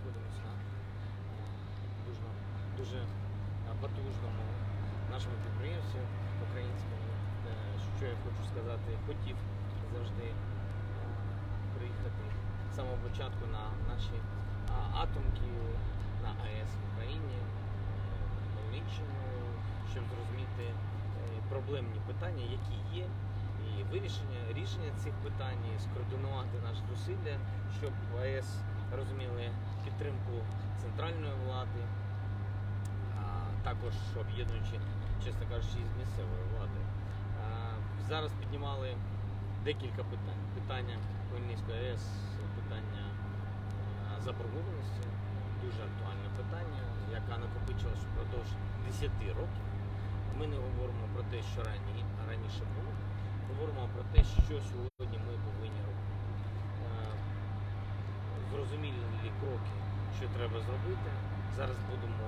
знаходимося на дуже, дуже е, потужному нашому підприємстві українському. Е, Що я хочу сказати, хотів завжди е, приїхати з самого початку на наші атомки на АЕС в Україні, е, Хмельниччину, щоб зрозуміти е, проблемні питання, які є, і вирішення рішення цих питань, скоординувати наші зусилля, щоб АЕС розуміли підтримку центральної влади, а також об'єднуючи, чесно кажучи, із місцевої влади. Зараз піднімали декілька питань. Питання Хмельницької АЕС, питання заборгованості, дуже актуальне питання, яка накопичилася впродовж 10 років. Ми не говоримо про те, що рані, раніше було, говоримо про те, що сьогодні ми повинні робити. Е, Зрозумілі кроки, що треба зробити. Зараз будемо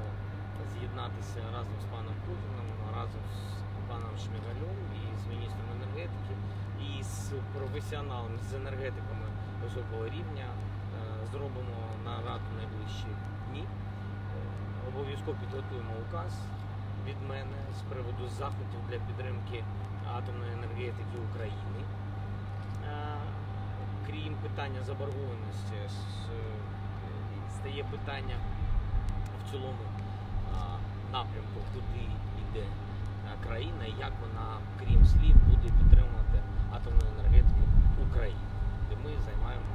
з'єднатися разом з паном Путіним, разом з паном Шмигалем і з міністром енергетики, і з професіоналами, з енергетиками високого рівня. Е, Зробимо нараду найближчі дні. Е, Обов'язково підготуємо указ від мене з приводу заходів для підтримки атомної енергетики України. Е, питання заборгованості, е, стає питання в цілому напрямку, куди йде країна, і як вона, крім слів, буде підтримувати атомну енергетику України, де ми займаємо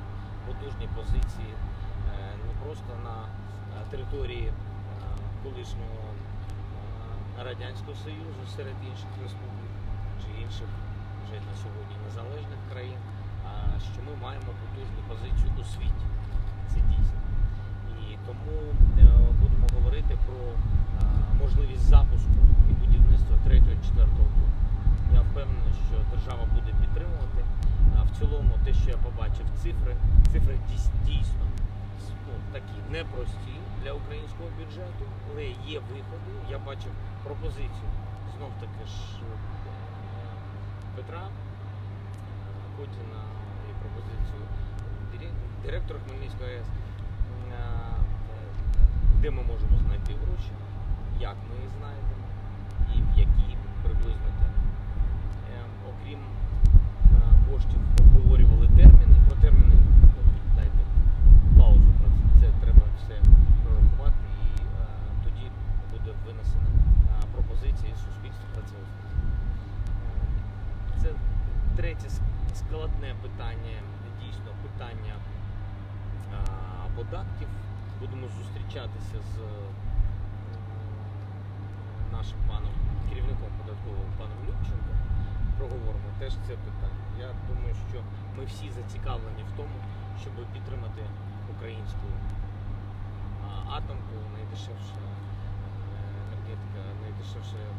потужні позиції е, не просто на е, території е, колишнього е, Радянського Союзу серед інших республік чи інших вже на сьогодні незалежних країн, що ми маємо потужну позицію у світі. Це дійсно. І тому е, будемо говорити про е, можливість запуску і будівництва 3-4 блоку. Я впевнений, що держава буде підтримувати. А в цілому, те, що я побачив, цифри, цифри дійсно ну, такі непрості для українського бюджету, але є виходи. Я бачив пропозицію знов таки ж е, Петра Путіна пропозицію директора Хмельницької АЕС, е, де ми можемо знайти гроші, як ми їх знайдемо і в які приблизно терміни. Окрім е, коштів, обговорювали терміни. Про терміни дайте паузу це. Треба все прорахувати і е, тоді буде винесена пропозиція і суспільство. Е, Це третє складне питання, дійсно питання податків. Будемо зустрічатися з е, нашим паном керівником податкового паном Любченко. Проговоримо теж це питання. Я думаю, що ми всі зацікавлені в тому, щоб підтримати українську атомку, найдешевша е, енергетика, найдешевша е,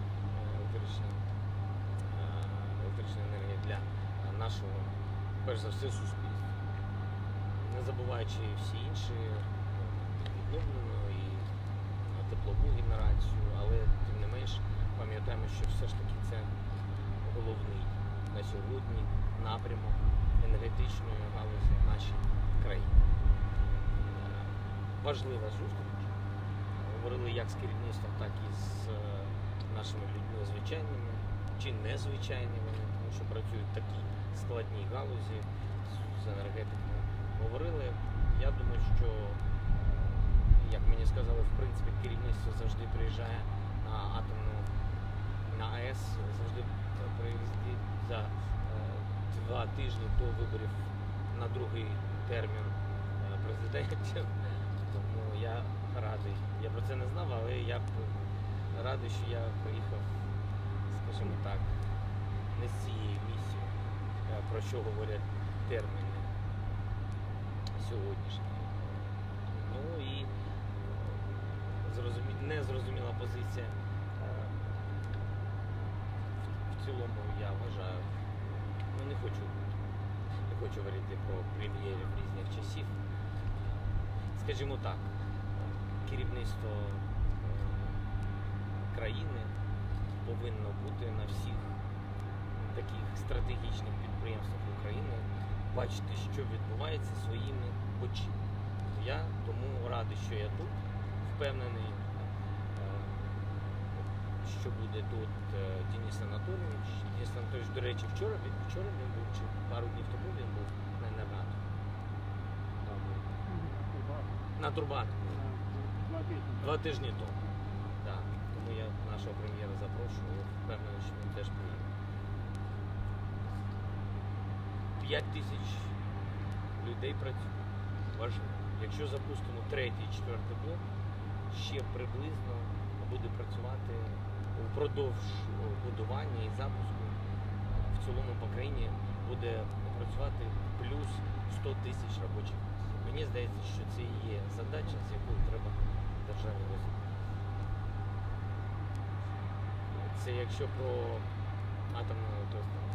для е, нашого, перш за все, суспільства. Не забуваючи всі інші е, відновлену і е, теплову генерацію, але тим не менш пам'ятаємо, що все ж таки це головний на сьогодні напрямок енергетичної галузі в. Е, Важлива зустріч. Говорили як з керівництвом, так і з нашими людьми звичайними чи незвичайними, тому що працюють в такій складній галузі з- з енергетикою. Говорили, я думаю, що, е, як мені сказали, в принципі, керівництво завжди приїжджає на атомну на АЕС, завжди приїздить за е, два тижні до виборів на другий термін е, президентів. Тому я радий. Я про це не знав, але я радий, що я приїхав, скажімо так, не з цією місією, про що говорять терміни сьогоднішні. Ну і е, зрозумі... незрозуміла позиція. е, В цілому я вважаю, ну не хочу, не хочу говорити про прем'єрів різних часів. Скажімо так, керівництво е, країни повинно бути на всіх таких стратегічних підприємствах України, бачити, що відбувається своїми очима. Я тому радий, що я тут, впевнений, е, що буде тут е, Денис Анатолійович. Денис Анатолійович, до речі, вчора, він- вчора він був, чи пару днів тому він був на Енергату. На Турбату. Два тижні тому. Так. Тому я нашого прем'єра запрошую, впевнений, що він теж приїде. П'ять тисяч людей працює. Важливо. Якщо запустимо третій, четвертий блок, ще приблизно буде працювати впродовж будування і запуску в цілому по країні буде працювати плюс 100 тисяч робочих. Мені здається, що це і є задача, з якою треба державі розвитку. Це якщо про атомну електростанцію.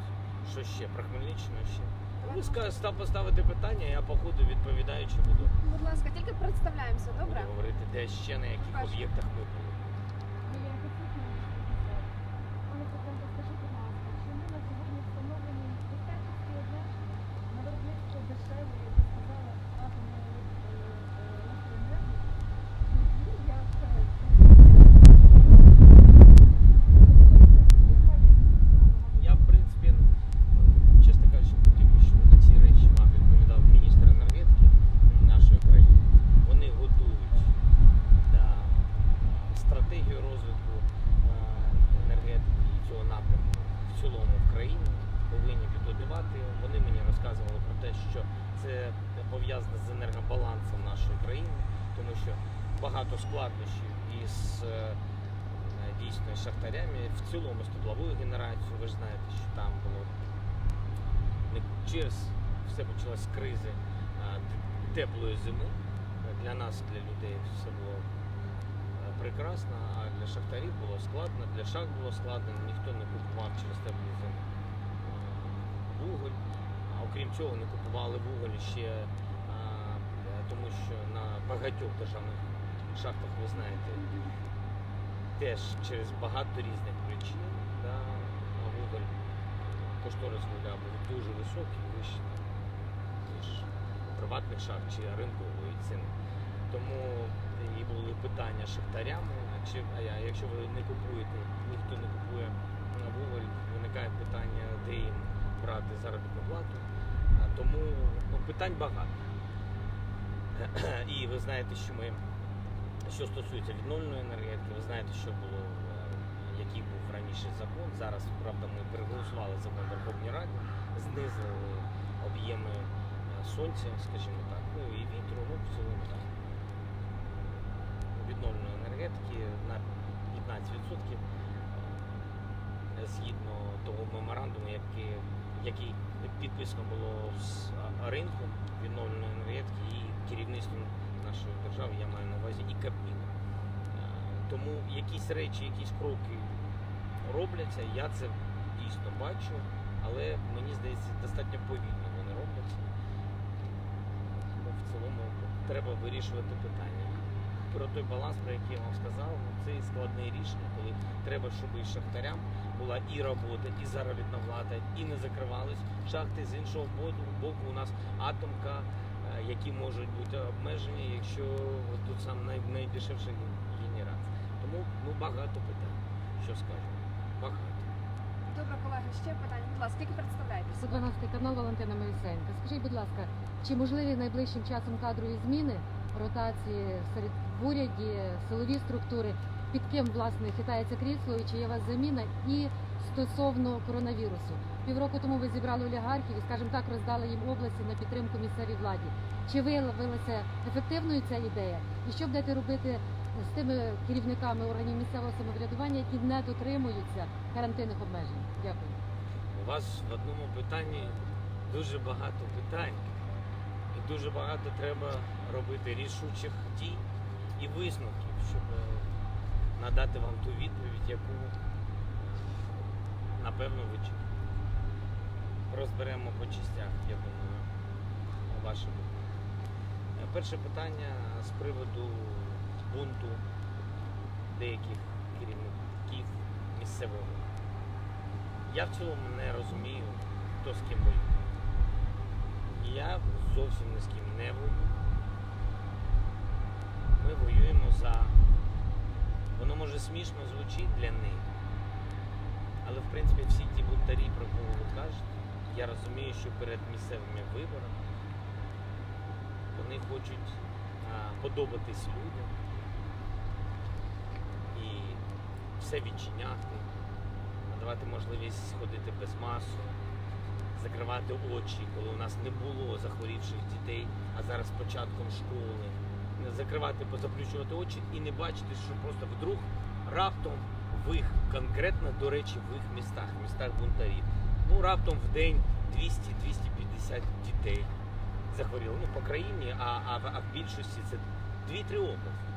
Що ще? Про Хмельниччину ще. Ви ска- став поставити питання, я по ходу відповідаючи буду, Будь ласка, тільки представляємося, добре? буду говорити, де ще на яких об'єктах ми були. Пане Петренко, скажіть, будь ласка, чому на сьогодні встановлені диспетчерські обмеження на виробництво дешевої, як ви сказали, атомної е, е, електроенергії? Ну, як, е, Я, в принципі, чесно кажучи, хотів би, щоб на ці речі вам відповідав міністр енергетики нашої країни. Вони готують да, стратегію розвитку е, енергетики і цього напрямку в цілому в країні. Повинні підготувати. Вони мені розказували про те, що це пов'язано з енергобалансом нашої країни, тому що багато складнощів із е, дійсно шахтарями, в цілому з тепловою генерацією. Ви ж знаєте, що там було через все почалось з кризи теплої зими. Для нас, для людей, все було е, прекрасно, а для шахтарів було складно, для шахт було складно, ніхто не купував через теплу зиму е, вуголь. А окрім цього, не купували вуголь ще а, е, тому, що на багатьох державних шахтах, ви знаєте, теж через багато різних причин да, вуголь, кошторис вугля був дуже високий, вищий ніж у приватних шахт чи ринкової ціни. Тому і були питання шахтарям, чи, а якщо ви не купуєте, ніхто не купує а, вуголь, виникає питання, де їм брати заробітну плату. Тому ну, питань багато. І ви знаєте, що ми що стосується відновленої енергетики, ви знаєте, що було, е, який був раніше закон. Зараз, правда, ми переголосували закон Верховній Раді, знизили об'єми е, сонця, скажімо так, ну і вітру, ну в цілому так. Відновленої енергетики на 15% е, згідно того меморандуму, який, який підписано було з ринком відновленої енергетики і керівництвом нашої держави, я маю на увазі і Кабміну. Е, Тому якісь речі, якісь кроки робляться, я це дійсно бачу, але мені здається, достатньо повільно вони робляться. Тому в цілому треба вирішувати питання. Про той баланс, про який я вам сказав, ну, це складне рішення, коли треба, щоб і шахтарям була і робота, і заробітна плата, і не закривались шахти. З іншого боку, боку у нас атомка, е, які можуть бути обмежені, якщо тут сам най, найдешевша генерація. Тому ну багато питань. Що скажемо? Багато. Добре, колеги, ще питання. Будь ласка, тільки представляйтеся. 112 канал Валентина Моїсенка. Скажіть, будь ласка, чи можливі найближчим часом кадрові зміни, ротації серед в уряді, силові структури, під ким власне хитається крісло і чи є у вас заміна? І стосовно коронавірусу, півроку тому ви зібрали олігархів і, скажімо так, роздали їм області на підтримку місцевій владі. Чи виявилася ефективною ця ідея? І що будете робити з тими керівниками органів місцевого самоврядування, які не дотримуються карантинних обмежень? Дякую. У вас в одному питанні дуже багато питань. І дуже багато треба робити рішучих дій і висновків, щоб надати вам ту відповідь, яку напевно ви. Розберемо по частях, я думаю, питання. Е, Перше питання з приводу бунту деяких керівників місцевого. Я в цілому не розумію, хто з ким воює. Я зовсім ні з ким не воюю. Ми воюємо за. Воно може смішно звучить для них. Але в принципі всі ті бунтарі, про кого ви кажете, я розумію, що перед місцевими виборами вони хочуть а, подобатись людям і все відчиняти, надавати можливість ходити без масу, закривати очі, коли у нас не було захворівших дітей, а зараз початком школи. Закривати, позаплющувати очі і не бачити, що просто вдруг раптом в їх, конкретно, до речі, в їх містах, містах бунтарів. Ну, раптом в день 200-250 дітей захворіло. Ну, по країні, а, а, а в більшості це 2-3 області.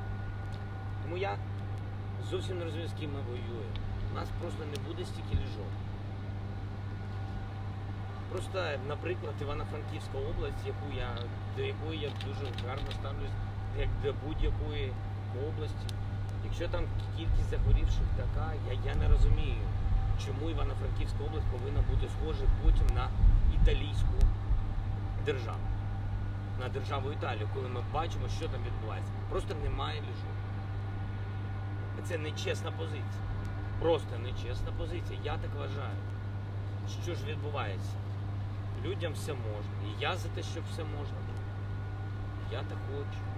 Тому я зовсім не розумію, з ким ми воюємо. У нас просто не буде стільки ліжок. Просто, наприклад, Івано-Франківська область, яку я, до якої я дуже гарно ставлюсь, як до будь-якої області. Якщо там кількість захворівших така, я, я не розумію, чому Івано-Франківська область повинна бути схожа потім на італійську державу, на державу Італію, коли ми бачимо, що там відбувається. Просто немає ліжок. Це нечесна позиція. Просто нечесна позиція. Я так вважаю. Що ж відбувається? Людям все можна. І я за те, щоб все можна. Я так хочу.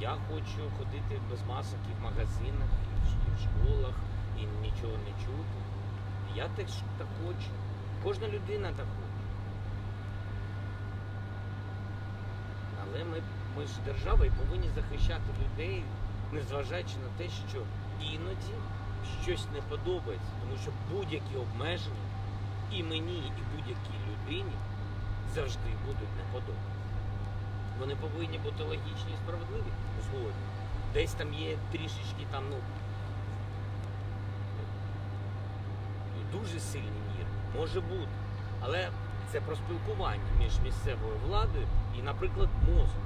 Я хочу ходити без масок і в магазинах, і в, школах, і нічого не чути. Я так, так хочу. Кожна людина так хоче. Але ми, ми ж держава і повинні захищати людей, незважаючи на те, що іноді щось не подобається. Тому що будь-які обмеження і мені, і будь-якій людині завжди будуть не подобатися. Вони повинні бути логічні і справедливі, згодні. Десь там є трішечки там, ну, дуже сильні міри, може бути. Але це про спілкування між місцевою владою і, наприклад, мозом.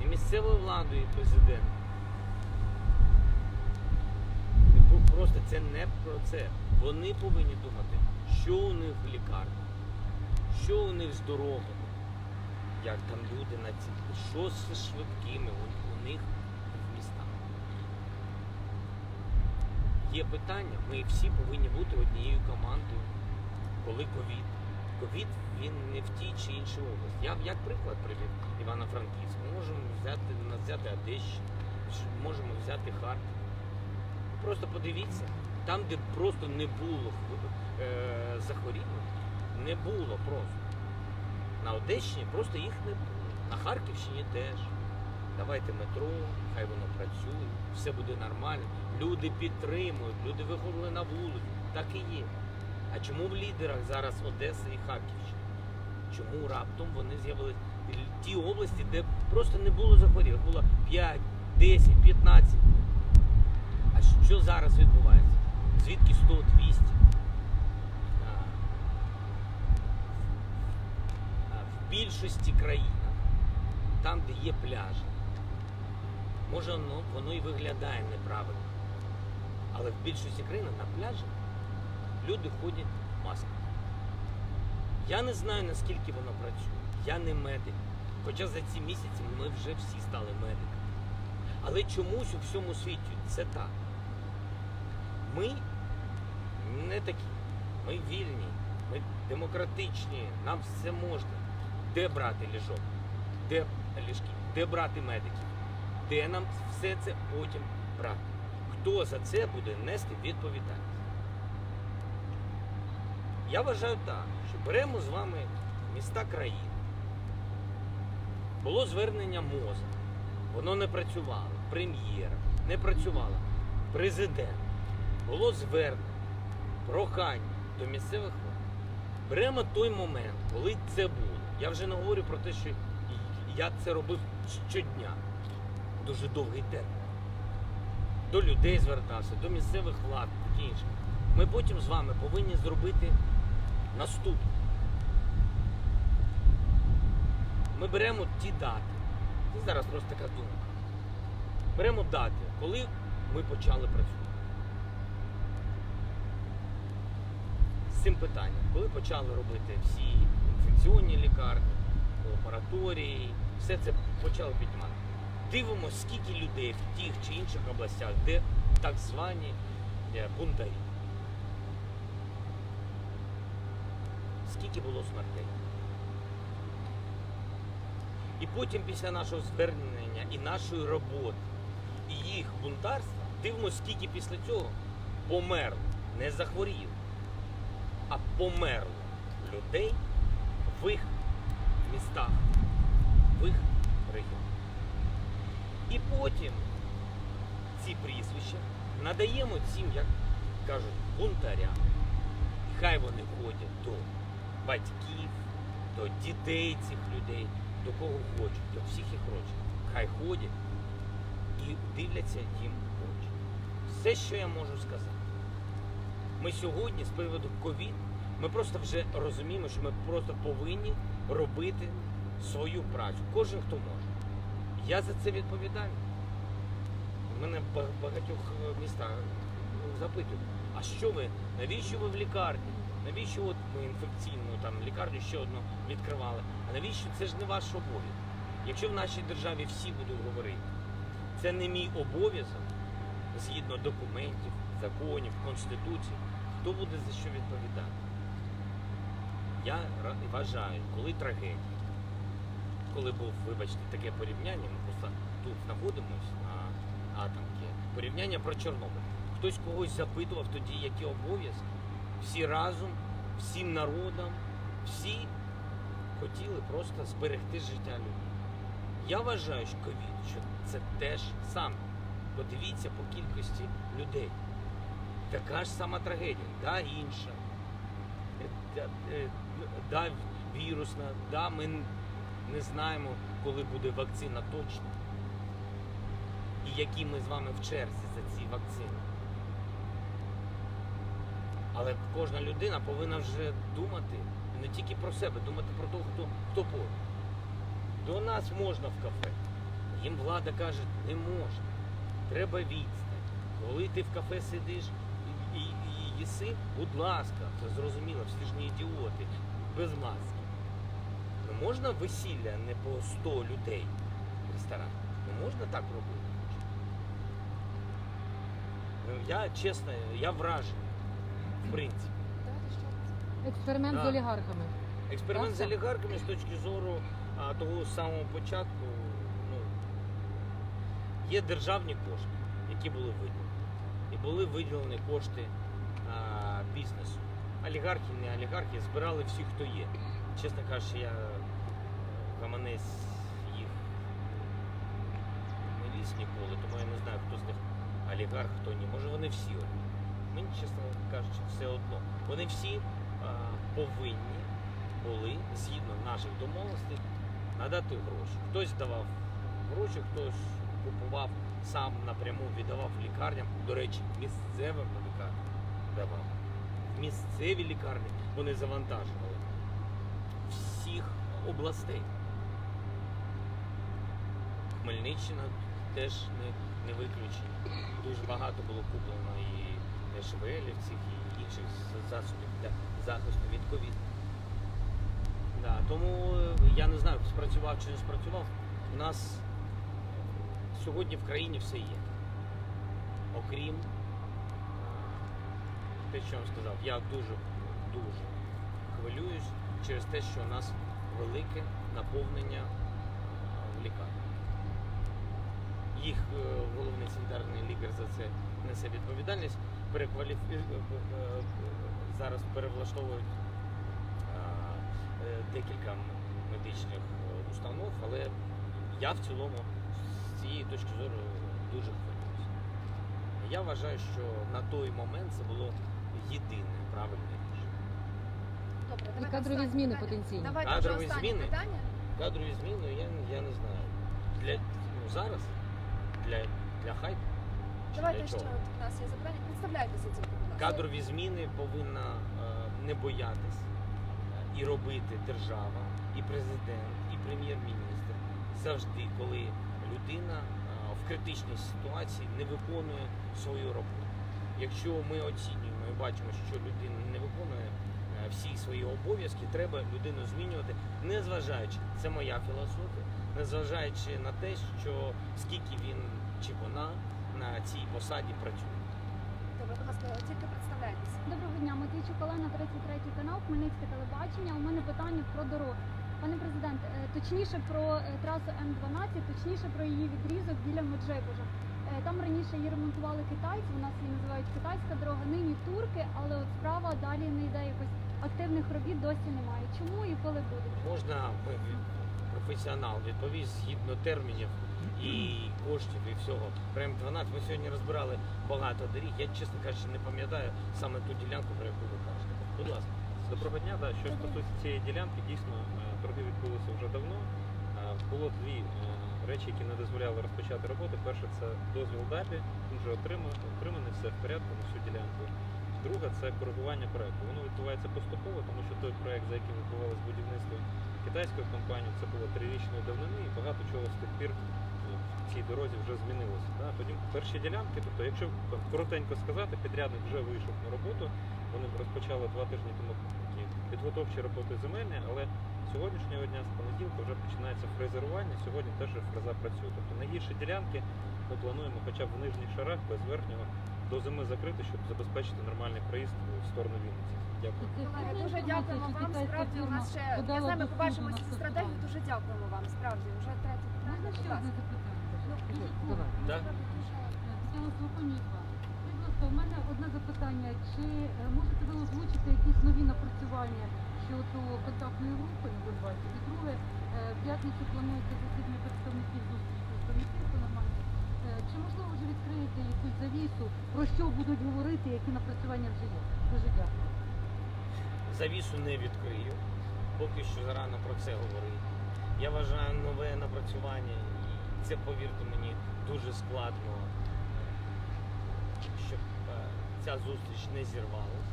Не місцевою владою і президентом. Просто це не про це. Вони повинні думати, що у них в лікарні, що у них з дорогами, як там люди на ці, що з швидкими у, у них в містах. Є питання, ми всі повинні бути однією командою, коли ковід. Ковід він не в тій чи іншій області. Я як приклад привів Івано-Франківськ. Ми можемо взяти, взяти Одещину, можемо взяти Харків. Просто подивіться, там, де просто не було е, захворілих, не було просто. На Одещині просто їх не було. На Харківщині теж. Давайте метро, хай воно працює, все буде нормально. Люди підтримують, люди виходили на вулицю. Так і є. А чому в лідерах зараз Одеса і Харківщина? Чому раптом вони з'явилися в ті області, де просто не було захворілих? Було 5, 10, 15. А що зараз відбувається? Звідки 100, 200? А, а, В більшості країн, там, де є пляжі, може воно, воно і виглядає неправильно. Але в більшості країн на пляжі люди ходять в масках. Я не знаю, наскільки воно працює. Я не медик. Хоча за ці місяці ми вже всі стали медиками. Але чомусь у всьому світі це так. Ми не такі. Ми вільні, ми демократичні, нам все можна. Де брати ліжок? Де ліжки? Де брати медиків? Де нам все це потім брати? Хто за це буде нести відповідальність? Я вважаю так, що беремо з вами міста країни. Було звернення МОЗа. Воно не працювало. Прем'єра не працювала. Президент. Було звернення, прохання до місцевих влад. Беремо той момент, коли це було. Я вже не говорю про те, що я це робив щодня. Дуже довгий термін. До людей звертався, до місцевих влад, таке інше. Ми потім з вами повинні зробити наступне. Ми беремо ті дати. Це зараз просто така думка. Беремо дати, коли ми почали працювати. З цим питанням, коли почали робити всі інфекційні лікарні, лабораторії, все це почали піднімати. дивимося, скільки людей в тих чи інших областях, де так звані е, бунтарі. Скільки було смертей. І потім після нашого звернення і нашої роботи, і їх бунтарства, дивимося, скільки після цього померло, не захворіло, а померло людей в їх містах, в їх регіонах. І потім ці прізвища надаємо цим, як кажуть, бунтарям. Хай вони ходять до батьків, до дітей цих людей, до кого хочуть, до всіх їх родичів. Хай ходять і дивляться їм в очі. Все, що я можу сказати. Ми сьогодні з приводу ковід, ми просто вже розуміємо, що ми просто повинні робити свою працю. Кожен хто може. Я за це відповідаю. Мене в багатьох е, містах запитують, а що ви, навіщо ви в лікарні? Навіщо от ми інфекційну там лікарню ще одну відкривали? А навіщо це ж не ваш обов'язок? Якщо в нашій державі всі будуть говорити, це не мій обов'язок згідно документів, законів, конституції, хто буде за що відповідати? Я вважаю, коли трагедія, коли був, вибачте, таке порівняння, ми просто тут знаходимося на атомці, порівняння про Чорнобиль. Хтось когось запитував тоді, які обов'язки. Всі разом, всім народом, всі хотіли просто зберегти життя людей. Я вважаю, що ковід, що це теж саме. Подивіться по кількості людей. Така ж сама трагедія, да, інша. Да, вірусна, да, ми не знаємо, коли буде вакцина точно. І які ми з вами в черзі за ці вакцини. Але кожна людина повинна вже думати не тільки про себе, думати про того, хто, хто поруч. До нас можна в кафе. Їм влада каже, не можна. Треба відстань. Коли ти в кафе сидиш і, і, і їси, будь ласка, це зрозуміло, всі ж не ідіоти, без маски. Ну можна весілля не по 100 людей в ресторані? Ну можна так робити? Ну, я чесно, я вражений, в принципі. Експеримент з Да. олігархами. Експеримент з олігархами з точки зору а, того самого початку. Ну, є державні кошти, які були виділені. І були виділені кошти а, бізнесу. Олігархи, не олігархи, збирали всі, хто є. Чесно кажучи, я е, гаманець їх не ліз ніколи, тому я не знаю, хто з них олігарх, хто ні. Може вони всі. Мені, чесно кажучи, все одно. Вони всі а, повинні були згідно наших домовленостей надати гроші. Хтось давав гроші, хтось купував сам напряму, віддавав лікарням. До речі, місцевим лікарням давав. Місцеві лікарні вони завантажували всіх областей. Хмельниччина теж не, не виключення. Дуже багато було куплено і ШВЛівців, і інших засобів для захисту від ковід. Да, тому е, я не знаю, спрацював чи не спрацював. У нас сьогодні в країні все є. Окрім те, що я вам сказав, я дуже дуже хвилююсь через те, що у нас велике наповнення е, в лікарні. Їх е, головний санітарний лікар за це несе відповідальність. Перекваліф... е, Зараз перевлаштовують декілька медичних установ, але я в цілому з цієї точки зору дуже хвилююся. Я вважаю, що на той момент це було єдине правильне рішення. Добре, І кадрові останнє зміни питання. потенційні. Давайте Кадрові останнє зміни? питання. Кадрові зміни я, я не знаю. Для ну, зараз для, для хайпу. чи Давайте для ще чого? от у нас є запитання. Представляйтеся тільки, будь ласка. Кадрові зміни повинна е, не боятись е, і робити держава, і президент, і прем'єр-міністр завжди, коли людина е, в критичній ситуації не виконує свою роботу. Якщо ми оцінюємо і бачимо, що людина не виконує е, всі свої обов'язки, треба людину змінювати, незважаючи, це моя філософія, незважаючи на те, що скільки він чи вона на цій посаді працює. Добре, будь ласка, тільки представляйтеся. Доброго дня, Матвійчук Олена, 33 канал, Хмельницьке телебачення. У мене питання про дороги. Пане президент, е, точніше про е, трасу М12, точніше про її відрізок біля Меджибужа. Е, Там раніше її ремонтували китайці, у нас її називають китайська дорога, нині турки, але от справа далі не йде якось активних робіт досі немає. Чому і коли буде? Можна професіонал відповість згідно термінів і коштів і всього. Прям 12. Ми сьогодні розбирали багато доріг. Я чесно кажучи, не пам'ятаю саме ту ділянку, про яку ви кажете. Будь ласка. Доброго дня. Да, що стосується цієї ділянки, дійсно е, торги відбулися вже давно. Е, Було дві е, речі, які не дозволяли розпочати роботу. Перше це дозвіл ДАБІ, він вже отриманий, отриманий, все в порядку на всю ділянку. Друге це коригування проекту. Воно відбувається поступово, тому що той проект, за яким відбувалося будівництво китайської компанії, це було трирічної давнини і багато чого з тих пір е, в цій дорозі вже змінилося. Потім перші ділянки, тобто, якщо коротенько сказати, підрядник вже вийшов на роботу. Вони розпочали два тижні тому підготовчі роботи земельні, але сьогоднішнього дня, з понеділка, вже починається фрезерування. Сьогодні теж фреза працює. Тобто найгірші ділянки ми плануємо хоча б в нижніх шарах без верхнього до зими закрити, щоб забезпечити нормальний проїзд в сторону Вінниці. Дякую. Колеги, дуже дякуємо вам. Справді у нас ще я знаю, ми побачимо цю стратегію. Дуже дякуємо вам. Справді, вже третє питання. Можна ще Будь ласка. Ну, Давай. Да? Справді, дуже- будь ласка, у мене одне запитання. Чи е, можете ви озвучити якісь нові напрацювання щодо контактної групи на Донбасі? І друге, е, в п'ятницю планується засідання представників зустрічі комітету нормально. Е, Чи можливо вже відкриєте якусь завісу, про що будуть говорити, які напрацювання вже є? Дуже дякую. Завісу не відкрию. Поки що зарано про це говорити. Я вважаю нове напрацювання, і це, повірте мені, дуже складно, щоб ця зустріч не зірвалась.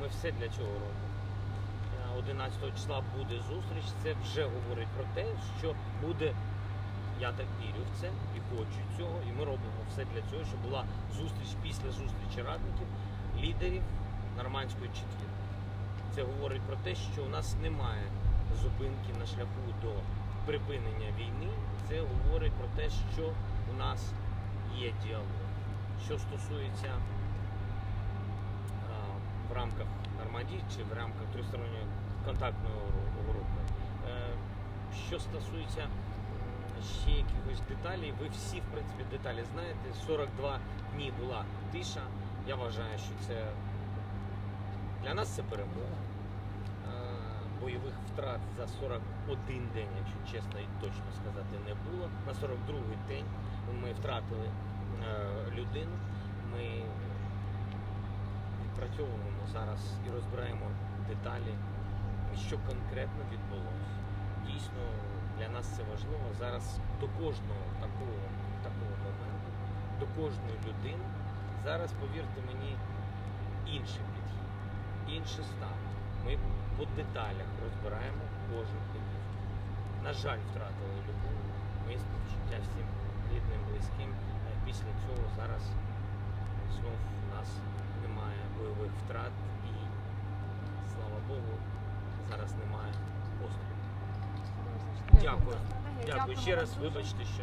Ми все для цього робимо. Е, 11 числа буде зустріч. Це вже говорить про те, що буде. Я так вірю в це і хочу цього, і ми робимо все для цього, щоб була зустріч після зустрічі радників, лідерів нормандської четвірки. Це говорить про те, що у нас немає зупинки на шляху до припинення війни. Це говорить про те, що у нас є діалог. Що стосується в рамках Нормандії чи в рамках тристоронньої контактної гру- групи. Е, Що стосується ще якихось деталей, ви всі, в принципі, деталі знаєте. 42 дні була тиша. Я вважаю, що це для нас це перемога. Е, Бойових втрат за 41 день, якщо чесно і точно сказати, не було. На 42-й день ми втратили е, людину. Ми відпрацьовуємо зараз і розбираємо деталі, що конкретно відбулося. Дійсно, для нас це важливо. Зараз до кожного такого, такого моменту, до кожної людини, зараз, повірте мені, інший підхід, інший стан. Ми по деталях розбираємо кожен підхід. На жаль, втратили людину. Ми співчуття всім рідним, близьким. Після цього зараз знов у нас немає бойових втрат і, слава Богу, зараз немає поступу. Дякую. Дякую ще раз. Вибачте, що